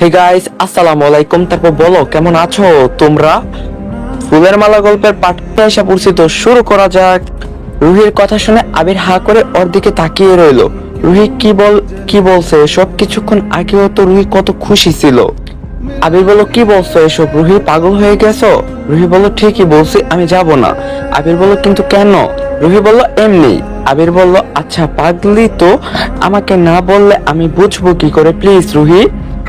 Hey guys আসসালামু আলাইকুম। তারপর বলো, কেমন আছো তোমরা? ফুলের মালা গল্পের পাঠ এসে পড়ছি তো, শুরু করা যাক। রুহির কথা শুনে আবির হা করে ওর দিকে তাকিয়ে রইল। রুহি কি বল, কি বলছে সব কিছুক্ষণ আগেও তো রুহি কত খুশি ছিল। আবির বলল কি বলছো এসব? রুহি পাগল হয়ে গেছো? রুহি বলল ঠিকই বলছি, আমি যাব না। আবির বলল কিন্তু কেন? রুহি বলল, এমনি। আবির বলল আচ্ছা পাগলি তো? আমাকে না বললে আমি বুঝব কি করে? প্লিজ রুহি।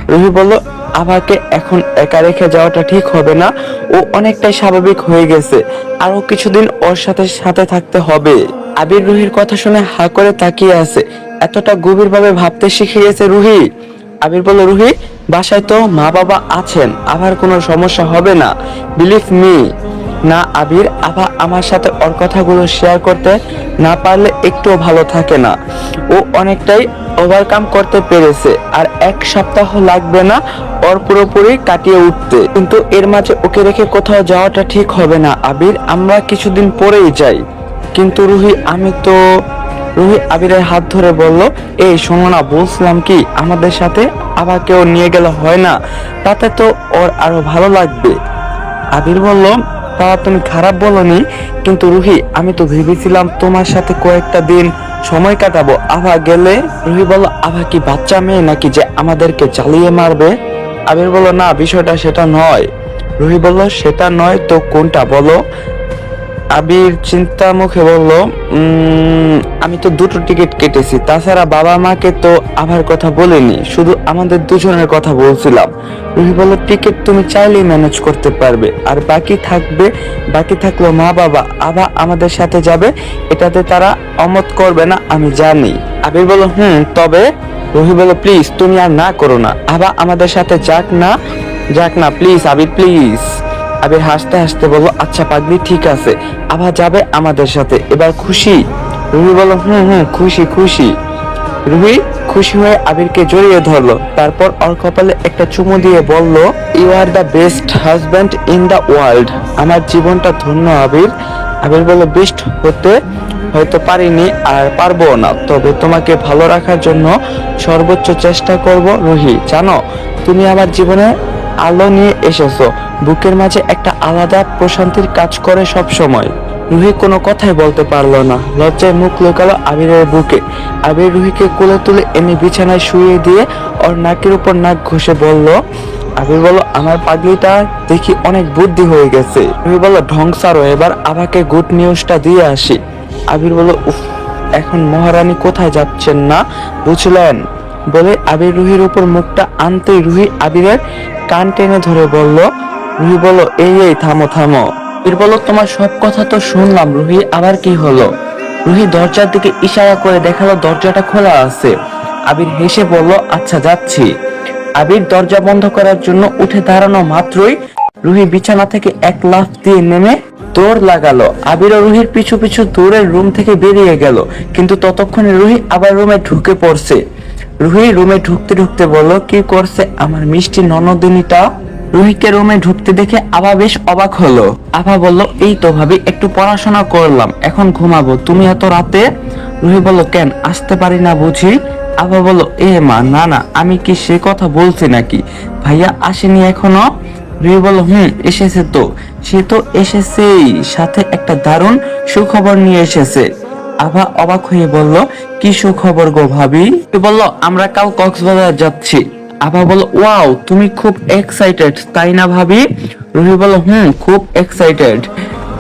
রুহি বলল, আভাকে এখন একা রেখে যাওয়াটা ঠিক হবে না। ও অনেকটাই স্বাভাবিক হয়ে গেছে। আরও কিছুদিন ওর সাথে সাথে থাকতে হবে। আবির রুহির কথা শুনে হা করে তাকিয়ে আছে। এতটা গভীর ভাবে ভাবতে শিখে গেছে রুহি। আবির বলল, রুহি, বাসায় তো মা বাবা আছেন। আবার কোনো সমস্যা হবে না। বিলিভ মি না, আবির, আভা আমার সাথে ওর কথাগুলো শেয়ার করতে না পারলে একটুও ভালো থাকে না। ও অনেকটাই ওভারকাম করতে পেরেছে। আর এক সপ্তাহ লাগবে না, ওর পুরোপুরি কাটিয়ে উঠতে। কিন্তু এর মাঝে ওকে রেখে কোথাও যাওয়াটা ঠিক হবে না, আবির। আমরা কিছুদিন পরেই যাই। কিন্তু রুহি, আমি তো রুহি আবিরের হাত ধরে বলল, এই, শোনো না, বলছিলাম কি, আমাদের সাথে আবার কেউ নিয়ে গেলে হয় না। তাতে তো ওর আরও ভালো লাগবে। আবির বলল তা তুমি খারাপ বলনি, কিন্তু রুহি, আমি তো ভেবেছিলাম তোমার সাথে কয়েকটা দিন সময় কাটাবো। আভা গেলে রুহি বলল, আভা কি বাচ্চা মেয়ে নাকি যে আমাদেরকে চালিয়ে মারবে? আবির বলল, না, বিষয়টা সেটা নয়। রুহি বলল, সেটা নয়, তো কোনটা বলো? আবির চিন্তা মুখে বলল আমি তো দুটো টিকিট কেটেছি। তাছাড়া বাবা মাকে তো আমার কথা বলিনি, শুধু আমাদের দুজনের কথা বলছিলাম। রুহি বলল, টিকিট তুমি চাইলেই ম্যানেজ করতে পারবে। আর বাকি থাকবে, বাকি থাকল মা বাবা। আবার আমাদের সাথে যাবে, এটাতে তারা অমত করবে না, আমি জানি। আবির বলল, হুম, তবে? রুহি বলল, প্লিজ, তুমি আর না করো না। আবার আমাদের সাথে যাক না যাক না, প্লিজ, আবির, প্লিজ। আবির হাসতে হাসতে বলল আচ্ছা পাগলি, ঠিক আছে। আবার যাবে আমাদের সাথে। এবার খুশি? রুহি বলল, হুম হুম, খুশি খুশি। রুহি খুশি হয়ে আবিরকে জড়িয়ে ধরলো। তারপর ওর কপালে একটা চুমু দিয়ে বলল you are the best husband in the world আমার জীবনটা ধন্য, আবির। আবির বলল, বেস্ট হতে হয়তো পারিনি আর পারব না। তবে তোমাকে ভালো রাখার জন্য সর্বোচ্চ চেষ্টা করব রুহি। জানো, তুমি আমার জীবনে আলো নিয়ে এসেছ। বুকের মাঝে একটা আলাদা প্রশান্তির কাজ করে সব সময়। রুহি কোনো কথাই বলতে পারল না। লজ্জায় মুখ লোকালো আবিরের বুকে। আবির রুহিকে কোলে তুলে এনে বিছানায় শুয়ে দিয়ে ওর নাকের উপর নাক ঘষে বলল, আবির বলল, আমার পাগলিটা দেখি অনেক বুদ্ধি হয়ে গেছে। রুহি বলল ধ্বংসারো এবার আমাকে গুড নিউজটা দিয়ে আসি। আবির বলল, উফ, এখন মহারানী কোথায় যাচ্ছেন না, বুঝলেন? বলে আবির রুহির উপর মুখটা আনতেই রুহি আবিরের কান টেনে ধরে বলল রুহি বলল, এই এই, থামো থামো। আবির বলল, তোমার সব কথা তো শুনলাম, রুহি, আবার কি হলো? রুহি দরজার দিকে ইশারা করে দেখাল, দরজাটা খোলা আছে। আবির হেসে বলল আচ্ছা যাচ্ছি। আবির দরজা বন্ধ করার জন্য উঠে দাঁড়ানো মাত্রই রুহি বিছানা থেকে এক লাফ দিয়ে নেমে দৌড় লাগালো। আবির ও রুহির পিছু পিছু দৌড়ের রুম থেকে বেরিয়ে গেল, কিন্তু ততক্ষণে রুহি আবার রুমে ঢুকে পড়ছে। রুহি রুমে ঢুকতে ঢুকতে বলল, কি করছে আমার মিষ্টি ননদিনীটা? রুহিকে রুমে ঢুকতে দেখে আবা বেশ অবাক হলো। আভা বলল, এই তো ভাবি, একটু পড়াশোনা করলাম, এখন ঘুমাবো। তুমি এত রাতে? রুহি বলল, কেন, আসতে পারি না বুঝি। আভা বলল, এ মা, না না, আমি কি সে কথা বলছি নাকি? ভাইয়া আসেনি এখনও? রুহি বলল, হুম, এসেছে তো। সে তো এসেছেই, সাথে একটা দারুণ সুখবর নিয়ে এসেছে। আভা অবাক হয়ে বলল, কি সুখবর গো ভাবি? বলল, আমরা কাল কক্সবাজার যাচ্ছি। আভা বলল ওয়াও, তুমি খুব এক্সাইটেড তাই না ভাবি? রুহি বলল হুম, খুব এক্সাইটেড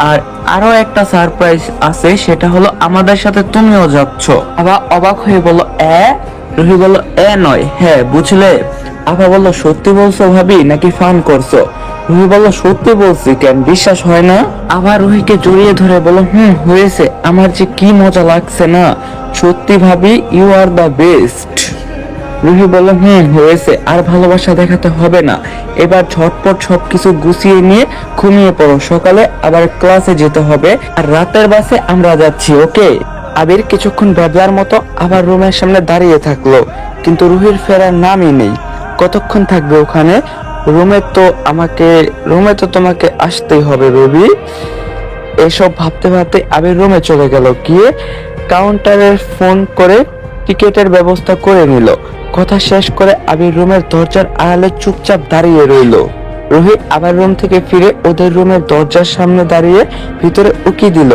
আর আরও একটা সারপ্রাইজ আছে, সেটা হলো আমাদের সাথে তুমিও যাচ্ছ। আভা অবাক হয়ে বলল এ? রুহি বলল এ নয় হ্যাঁ বুঝলে আভা বলল সত্যি বলছো ভাবি, নাকি ফান করছ? রুহি বলল সত্যি বলছি কেন, বিশ্বাস হয় না? আবার রুহিকে জড়িয়ে ধরে বলল হুম, হয়েছে, আমার যে কি মজা লাগছে না, সত্যি ভাবি you are the best Ruhi বলল হুম হয়েছে। আর ভালোবাসা দেখাতে হবে না। এবার ঝটপট সবকিছু গুছিয়ে নিয়ে ঘুমিয়ে পড়ো। সকালে আবার ক্লাসে যেতে হবে। আর রাতের বাসে আমরা যাচ্ছি, ওকে? আবির কিছুক্ষণ ব্যবলার মতো আবার রুমের সামনে দাঁড়িয়ে থাকল। কিন্তু রুহির ফেরার নামই নেই। কতক্ষণ থাকবে ওখানে? রুমে তো আমাকে, রুমে তো তোমাকে আসতেই হবে, রবি। এসব ভাবতে ভাবতে আবির রুমে চলে গেল। গিয়ে কাউন্টারে ফোন করে টিকেটের ব্যবস্থা করে নিল। কথা শেষ করে আবির রুমের দরজার আড়ালে চুপচাপ দাঁড়িয়ে রইল। রুহি আবার রুম থেকে ফিরে ওদের রুমের দরজার সামনে দাঁড়িয়ে ভিতরে উকি দিল।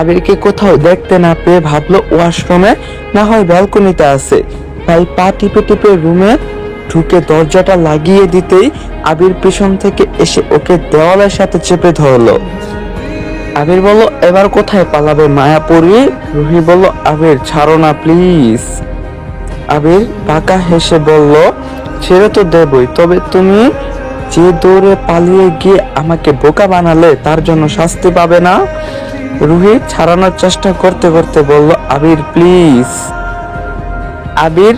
আবিরকে কোথাও দেখতে না পেয়ে ভাবলো ওয়াশরুমে, না হয় ব্যালকনিতে আছে। তাই পা টিপে টিপে রুমে ঢুকে দরজাটা লাগিয়ে দিতেই আবির পিছন থেকে এসে ওকে দেওয়ালের সাথে চেপে ধরলো। আবির বলল, এবার কোথায় পালাবে মায়াপুরি? রুহি বলল, আবির, ছাড়ো না, প্লিজ। আবির পাকা হেসে বলল, ছেড়ে তো দেবই, তবে তুমি যে দৌড়ে পালিয়ে গিয়ে আমাকে বোকা বানালে তার জন্য শাস্তি পাবে না? রুহি ছাড়ানোর চেষ্টা করতে করতে বলল, আবির, প্লিজ। আবির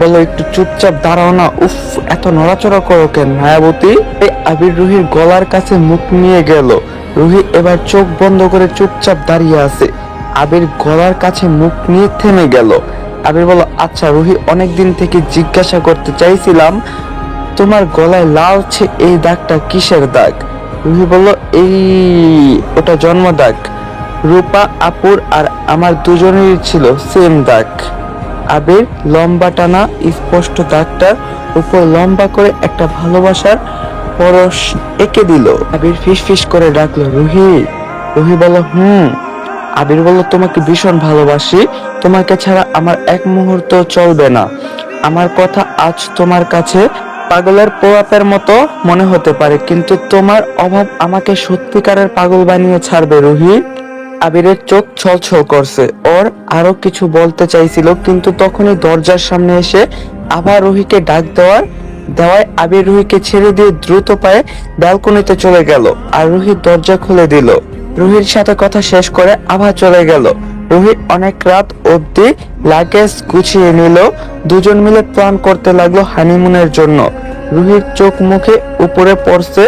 বলল, একটু চুপচাপ দাঁড়াও না, উফ, এত নড়াচড়া করো কেন মায়াবতী? আবির রুহির গলার কাছে মুখ নিয়ে গেল। রুহি এবার চোখ বন্ধ করে চুপচাপ দাঁড়িয়ে আছে। আবির গলার কাছে মুখ নিয়ে থেমে গেল। আবির বলল আচ্ছা রুহি, অনেকদিন থেকে জিজ্ঞাসা করতে চাইছিলাম, তোমার গলায় লালছে এই দাগটা কিসের দাগ? রুহি বলল, এই, ওটা জন্ম দাগ। রূপা, আপুর আর আমার দুজনেরই ছিল সেম দাগ। আবির লম্বা টানা স্পষ্ট দাগটার উপর লম্বা করে একটা ভালোবাসার পরশ এঁকে দিল। আবির ফিস ফিস করে ডাকলো, রুহি? রুহি বলল, হুম। আবির বলল, তোমাকে ভীষণ ভালোবাসি। তোমাকে ছাড়া আমার এক মুহূর্ত চলবে না। আমার কথা আজ তোমার কাছে পাগলের পোয়াপের মতো মনে হতে পারে, কিন্তু তোমার অভাব আমাকে সত্যিকারের পাগল বানিয়ে ছাড়বে, রুহি। আবিরের চোখ ছলছল করছে। ওর আরও কিছু বলতে চাইছিল, কিন্তু তখনই দরজার সামনে এসে আবার রুহিকে ডাক দেওয়ার, দেওয়ায় আবির রুহিকে ছেড়ে দিয়ে দ্রুত পায়ে ব্যালকনিতে চলে গেল, আর রুহি দরজা খুলে দিল। রুহির সাথে কথা শেষ করে আবার চলে গেল। রুহি অনেক রাত অবধি লাগেজ গুছিয়ে নিল। দুজন মিলে প্ল্যান করতে লাগল হানিমুনের জন্য। রুহির চোখ মুখে উপরে পড়ছে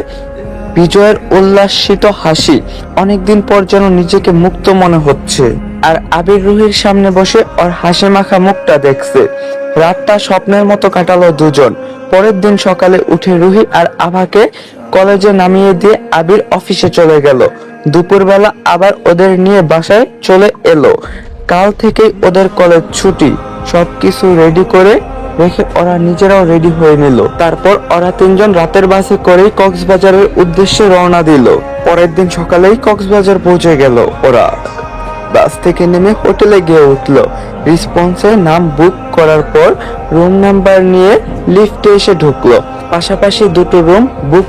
বিজয়ের উল্লাসিত হাসি। অনেকদিন পর যেন নিজেকে মুক্ত মনে হচ্ছে। আর আবির রুহির সামনে বসে ওর হাসি মাখা মুখটা দেখছে। রাতটা স্বপ্নের মতো কাটালো দুজন। পরের দিন সকালে উঠে রুহি আর আভাকে কলেজে নামিয়ে দিয়ে আবির অফিসে চলে গেল। দুপুরবেলা আবার ওদের নিয়ে বাসায় চলে এলো। কাল থেকেই ওদের কলেজ ছুটি। সবকিছু রেডি করে রেখে ওরা নিজেরাও রেডি হয়ে নিল। তারপর ওরা তিনজন রাতের বাসে করেই কক্সবাজারের উদ্দেশ্যে রওনা দিল। পরের দিন সকালেই কক্সবাজার পৌঁছে গেল ওরা। বাস থেকে নেমে হোটেলে গিয়ে উঠল। রিসপন্সে নাম বুক করার পর রুম নাম্বার নিয়ে লিফটে এসে ঢুকলো। পাশাপাশি দুটো রুম বুক